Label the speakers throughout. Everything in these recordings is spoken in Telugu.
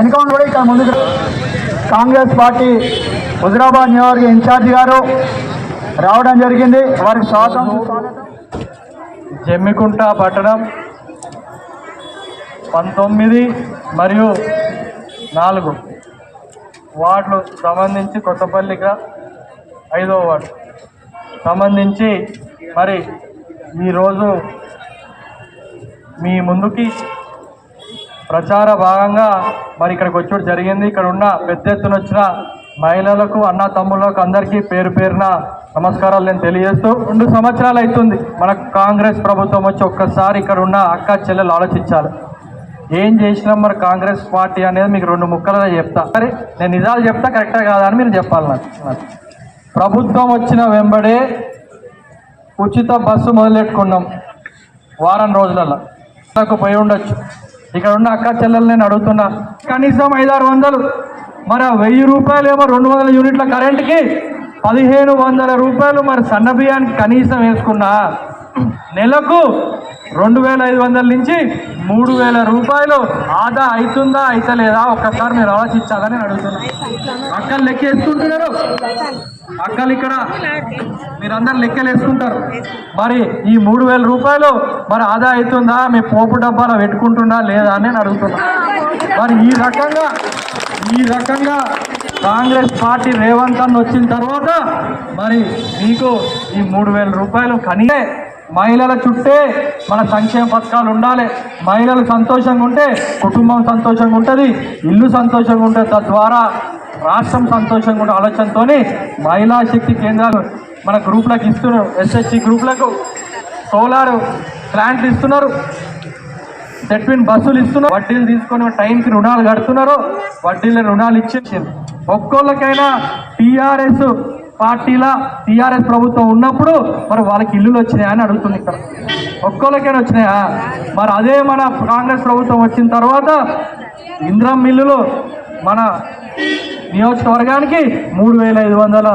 Speaker 1: ఎన్కౌంటర్ కూడా ఇక్కడ ముందుకు కాంగ్రెస్ పార్టీ హుజరాబాద్ నియోజకవర్గ ఇన్ఛార్జి గారు రావడం జరిగింది. వారికి స్వాగతం.
Speaker 2: జమ్మికుంట పట్టణం పంతొమ్మిది మరియు నాలుగు వార్డులు సంబంధించి కొత్తపల్లిగా ఐదో వార్డు సంబంధించి మరి ఈరోజు మీ ముందుకి ప్రచార భాగంగా మరి ఇక్కడికి వచ్చి జరిగింది. ఇక్కడ ఉన్న పెద్ద ఎత్తున వచ్చిన మహిళలకు అన్న తమ్ముళ్ళకు అందరికీ పేరు పేరున నమస్కారాలు నేను తెలియజేస్తూ రెండు సంవత్సరాలు అవుతుంది మన కాంగ్రెస్ ప్రభుత్వం వచ్చి ఒక్కసారి ఇక్కడ ఉన్న అక్క చెల్లెలు ఆలోచించాలి. ఏం చేసినా మరి కాంగ్రెస్ పార్టీ అనేది మీకు రెండు ముక్కలుగా చెప్తా. సరే నేను నిజాలు చెప్తా కరెక్టా కాదని మీరు చెప్పాలి నాకు. ప్రభుత్వం వచ్చిన వెంబడే ఉచిత బస్సు మొదలెట్టుకున్నాం వారం రోజులలో పోయి ఉండొచ్చు. ఇక్కడ ఉన్న అక్క చెల్లెలు నేను అడుగుతున్నా. కనీసం ఐదారు వందలు. మరి ఆ వెయ్యి రూపాయలు ఏమో రెండు వందల యూనిట్ల కరెంట్కి పదిహేను వందల రూపాయలు మరి సన్న బియ్యానికి కనీసం వేసుకున్నా. నెలకు రెండు వేల ఐదు వందల నుంచి మూడు వేల రూపాయలు ఆదా అవుతుందా అయితలేదా ఒక్కసారి మీరు ఆలోచించాలని నేను అడుగుతున్నా. అక్కలు లెక్క వేసుకుంటున్నారు అక్కలు ఇక్కడ. మీరందరు లెక్కలు వేసుకుంటారు. మరి ఈ మూడు వేల రూపాయలు మరి ఆదా అవుతుందా? మీ పోపు డబ్బాలో పెట్టుకుంటుందా లేదా అని నేను అడుగుతున్నా. మరి ఈ రకంగా ఈ రకంగా కాంగ్రెస్ పార్టీ రేవంత్ అన్న వచ్చిన తర్వాత మరి మీకు ఈ మూడు వేల రూపాయలు కనీసే మహిళల చుట్టే మన సంక్షేమ పథకాలు ఉండాలి. మహిళలు సంతోషంగా ఉంటే కుటుంబం సంతోషంగా ఉంటుంది ఇల్లు సంతోషంగా ఉంటుంది తద్వారా రాష్ట్రం సంతోషంగా ఉన్న ఆలోచనతో మహిళా శక్తి కేంద్రాలు మన గ్రూప్లకు ఇస్తున్నారు. ఎస్ఎస్సి గ్రూప్లకు సోలార్ ప్లాంట్లు ఇస్తున్నారు. సెట్విన్ బస్సులు ఇస్తున్నారు. వడ్డీలు తీసుకొని టైంకి రుణాలు కడుతున్నారు. వడ్డీల రుణాలు ఇచ్చేసారు ఒక్కోళ్ళకైనా టీఆర్ఎస్ పార్టీల టీఆర్ఎస్ ప్రభుత్వం ఉన్నప్పుడు మరి వాళ్ళకి ఇల్లులు వచ్చినాయా అని అడుగుతుంది ఇక్కడ. ఒక్కోళ్ళకైనా వచ్చినాయా? మరి అదే మన కాంగ్రెస్ ప్రభుత్వం వచ్చిన తర్వాత ఇంద్రం మిల్లులు మన నియోజకవర్గానికి మూడు వేల ఐదు వందల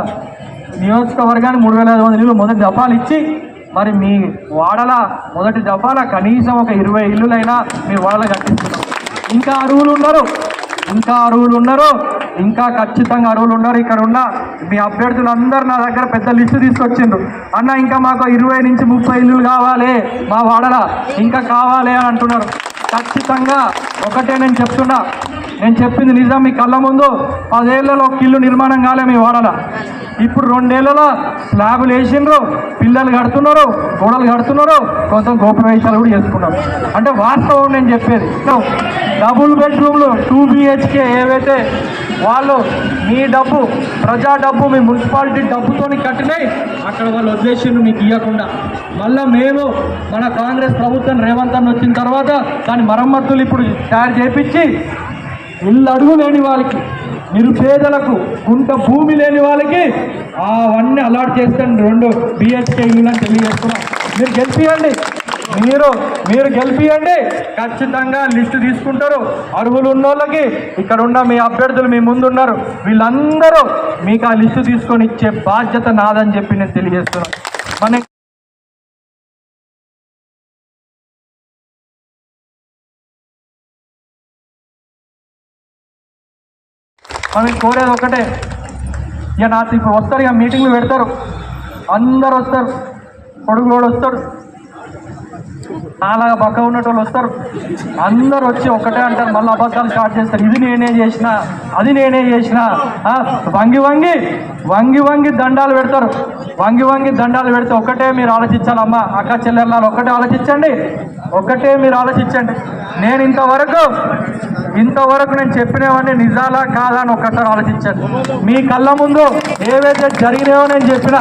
Speaker 2: నియోజకవర్గానికి మూడు వేల ఐదు వందల ఇల్లు మొదటి దఫాలు ఇచ్చి మరి మీ వాడల మొదటి దఫాల కనీసం ఒక ఇరవై ఇల్లులైనా మీ వాడల కట్టిస్తున్నాం. ఇంకా అరువులు ఉన్నారు ఇంకా అరువులు ఉన్నారు ఇంకా ఖచ్చితంగా అరువులు ఉన్నారు ఇక్కడ ఉన్న మీ అభ్యర్థులందరూ నా దగ్గర పెద్ద లిస్టు తీసుకొచ్చిండ్రు. అన్న ఇంకా మాకు ఇరవై నుంచి ముప్పై ఇల్లులు కావాలి మా వాడల. ఇంకా కావాలి అని అంటున్నారు. ఖచ్చితంగా ఒకటే నేను చెప్తున్నా. నేను చెప్పింది నిజం మీ కళ్ళ ముందు పదేళ్ళలో ఒక ఇల్లు నిర్మాణం కాలే మీ వాడల ఇప్పుడు రెండేళ్ళలో స్లాబులు వేసిండ్రు పిల్లలు కడుతున్నారు గోడలు కడుతున్నారు కొంత గోప్రవేశాలు కూడా చేసుకున్నారు అంటే వాస్తవం నేను చెప్పేది. డబుల్ బెడ్రూమ్లు టూ బిహెచ్కే ఏవైతే వాళ్ళు మీ డబ్బు ప్రజా డబ్బు మీ మున్సిపాలిటీ డబ్బుతోని కట్టినాయి అక్కడ వాళ్ళు వదిలేసిండ్రు మీకు ఇవ్వకుండా మళ్ళా మేము మన కాంగ్రెస్ ప్రభుత్వం రేవంత్ అన్న వచ్చిన తర్వాత దాని మరమ్మతులు ఇప్పుడు తయారు చేపించి ఇల్లు అడుగు లేని వాళ్ళకి నిరుపేదలకు గుంట భూమి లేని వాళ్ళకి అవన్నీ అలాట్ చేస్తాను. రెండు బిహెచ్కే ఇల్లు అని తెలియజేస్తున్నాం. మీరు గెలిపియండి. మీరు మీరు గెలిపియండి. ఖచ్చితంగా లిస్టు తీసుకుంటారు. అర్హులు ఉన్న వాళ్ళకి ఇక్కడ ఉన్న మీ అభ్యర్థులు మీ ముందు ఉన్నారు వీళ్ళందరూ మీకు ఆ లిస్టు తీసుకొని ఇచ్చే బాధ్యత నాదని చెప్పి నేను తెలియజేస్తున్నాను. మన మనం కోరేది ఒకటే. ఇక నాకు ఇప్పుడు వస్తారు ఇక మీటింగ్లు పెడతారు. అందరు వస్తారు. కొడుకు కూడా వస్తాడు. నాలాగా పక్క ఉన్నటువంటి వస్తారు. అందరు వచ్చి ఒకటే అంటారు మళ్ళీ అబద్ధాలు స్టార్ట్ చేస్తారు. ఇది నేనే చేసిన అది నేనే చేసిన వంగి వంగి వంగి వంగి దండాలు పెడతారు. వంగి వంగి దండాలు పెడితే ఒకటే మీరు ఆలోచించాలమ్మా. అక్క చెల్లెళ్ళాలి ఒకటే ఆలోచించండి. ఒకటే మీరు ఆలోచించండి. నేను ఇంతవరకు ఇంతవరకు నేను చెప్పినవన్నీ నిజాలా కాదా అని ఒక్కసారి ఆలోచించండి. మీ కళ్ళ ముందు ఏవైతే జరిగినాయో నేను చెప్పిన